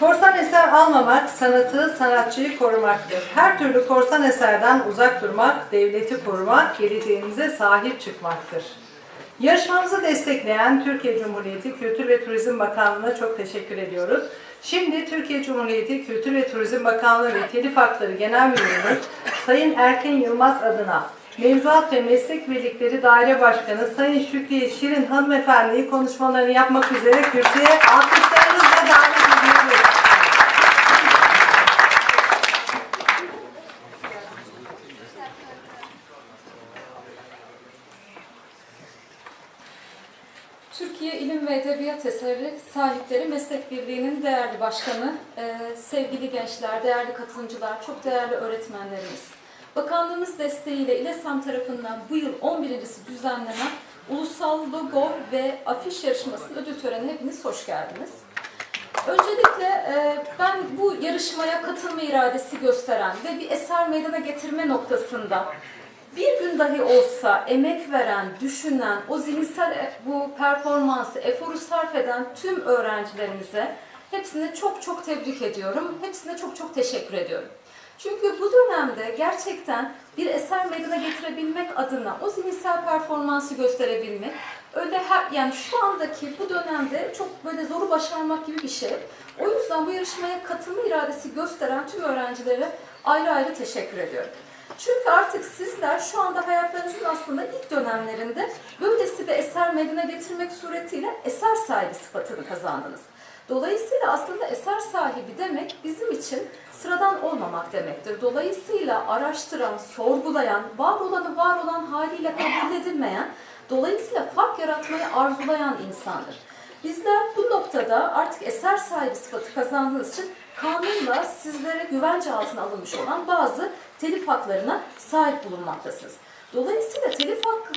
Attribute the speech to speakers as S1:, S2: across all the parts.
S1: Korsan eser almamak, sanatı, sanatçıyı korumaktır. Her türlü korsan eserden uzak durmak, devleti korumak, geleceğimize sahip çıkmaktır. Yarışmamızı destekleyen Türkiye Cumhuriyeti Kültür ve Turizm Bakanlığı'na çok teşekkür ediyoruz. Şimdi Türkiye Cumhuriyeti Kültür ve Turizm Bakanlığı ve Telif Hakları Genel Müdürümüz Sayın Erken Yılmaz adına Mevzuat ve Meslek Birlikleri Daire Başkanı Sayın Şükriye Şirin hanımefendiyi konuşmalarını yapmak üzere kürsüye alkışlarınızla davet ediyoruz.
S2: Türkiye İlim ve Edebiyat Eseri Sahipleri Meslek Birliği'nin değerli başkanı, e, sevgili gençler, değerli katılımcılar, çok değerli öğretmenlerimiz. Bakanlığımız desteğiyle İLESAM tarafından bu yıl 11.si düzenlenen Ulusal Logo ve Afiş Yarışması'nın ödül törenine hepiniz hoş geldiniz. Öncelikle e, ben bu yarışmaya katılma iradesi gösteren ve bir eser meydana getirme noktasında bir gün dahi olsa emek veren, düşünen, o zihinsel e- bu performansı, eforu sarf eden tüm öğrencilerimize hepsini çok çok tebrik ediyorum. Hepsine çok çok teşekkür ediyorum. Çünkü bu dönemde gerçekten bir eser meydana getirebilmek adına o zihinsel performansı gösterebilmek, öyle her, yani şu andaki bu dönemde çok böyle zoru başarmak gibi bir şey. O yüzden bu yarışmaya katılma iradesi gösteren tüm öğrencilere ayrı ayrı teşekkür ediyorum. Çünkü artık sizler şu anda hayatlarınızın aslında ilk dönemlerinde böylesi bir eser meydana getirmek suretiyle eser sahibi sıfatını kazandınız. Dolayısıyla aslında eser sahibi demek bizim için sıradan olmamak demektir. Dolayısıyla araştıran, sorgulayan, var olanı var olan haliyle kabul edilmeyen, dolayısıyla fark yaratmayı arzulayan insandır. Bizler bu noktada artık eser sahibi sıfatı kazandığınız için kanunla sizlere güvence altına alınmış olan bazı telif haklarına sahip bulunmaktasınız. Dolayısıyla telif hakkı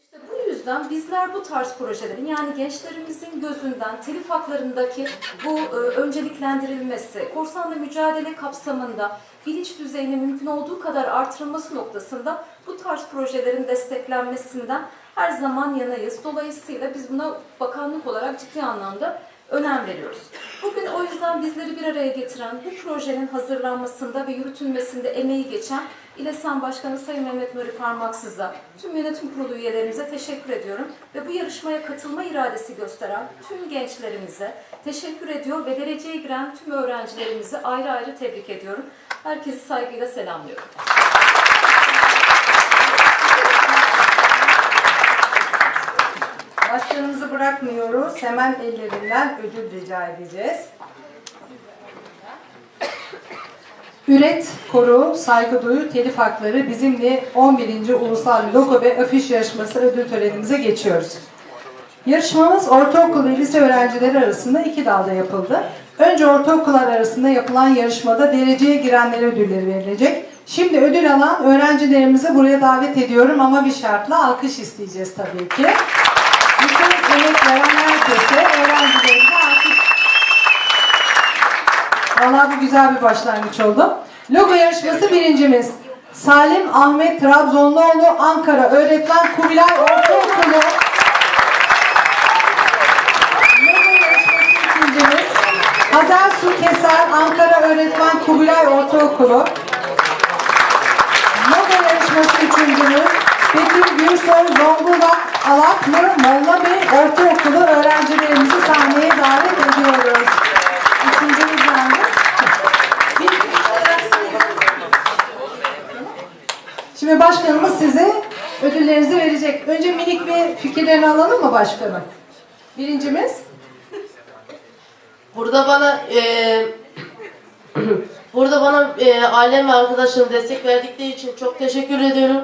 S2: İşte bu yüzden bizler bu tarz projelerin yani gençlerimizin gözünden telif haklarındaki bu e, önceliklendirilmesi, korsanla mücadele kapsamında bilinç düzeyinin mümkün olduğu kadar artırılması noktasında bu tarz projelerin desteklenmesinden her zaman yanayız. Dolayısıyla biz buna bakanlık olarak ciddi anlamda önem veriyoruz. Bugün o yüzden bizleri bir araya getiren, bu projenin hazırlanmasında ve yürütülmesinde emeği geçen İLESAN Başkanı Sayın Mehmet Nuri Parmaksız'a, tüm yönetim kurulu üyelerimize teşekkür ediyorum. Ve bu yarışmaya katılma iradesi gösteren tüm gençlerimize teşekkür ediyor ve dereceye giren tüm öğrencilerimizi ayrı ayrı tebrik ediyorum. Herkesi saygıyla selamlıyorum.
S1: Başkanımızı bırakmıyoruz. Hemen ellerinden ödül rica edeceğiz. Üret, koru, saygı duyu, telif hakları bizimle 11. Ulusal Logo ve Afiş Yarışması ödül törenimize geçiyoruz. Yarışmamız ortaokul ve lise öğrencileri arasında iki dalda yapıldı. Önce ortaokullar arasında yapılan yarışmada dereceye girenlere ödülleri verilecek. Şimdi ödül alan öğrencilerimizi buraya davet ediyorum ama bir şartla alkış isteyeceğiz tabii ki. Emek veren herkese öğrencilerimize alkış. Vallahi bu güzel bir başlangıç oldu. Logo yarışması birincimiz. Salim Ahmet Trabzonluoğlu Ankara Öğretmen Kubilay Ortaokulu. Logo yarışması ikincimiz. Hazer Su Keser Ankara Öğretmen Kubilay Ortaokulu. Logo yarışması üçüncümüz. Betül Gürsoy Zonguldak Alaklı Molla Bey Ortaokulu öğrencilerimizi sahneye davet ediyoruz. Üçüncümüz nerede? Şimdi başkanımız size ödüllerinizi verecek. Önce minik bir fikirlerini alalım mı başkanım? Birincimiz.
S3: Burada bana eee burada bana eee ailem ve arkadaşlarım destek verdikleri için çok teşekkür ediyorum.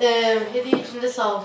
S3: Ee, hediye için de sağ ol.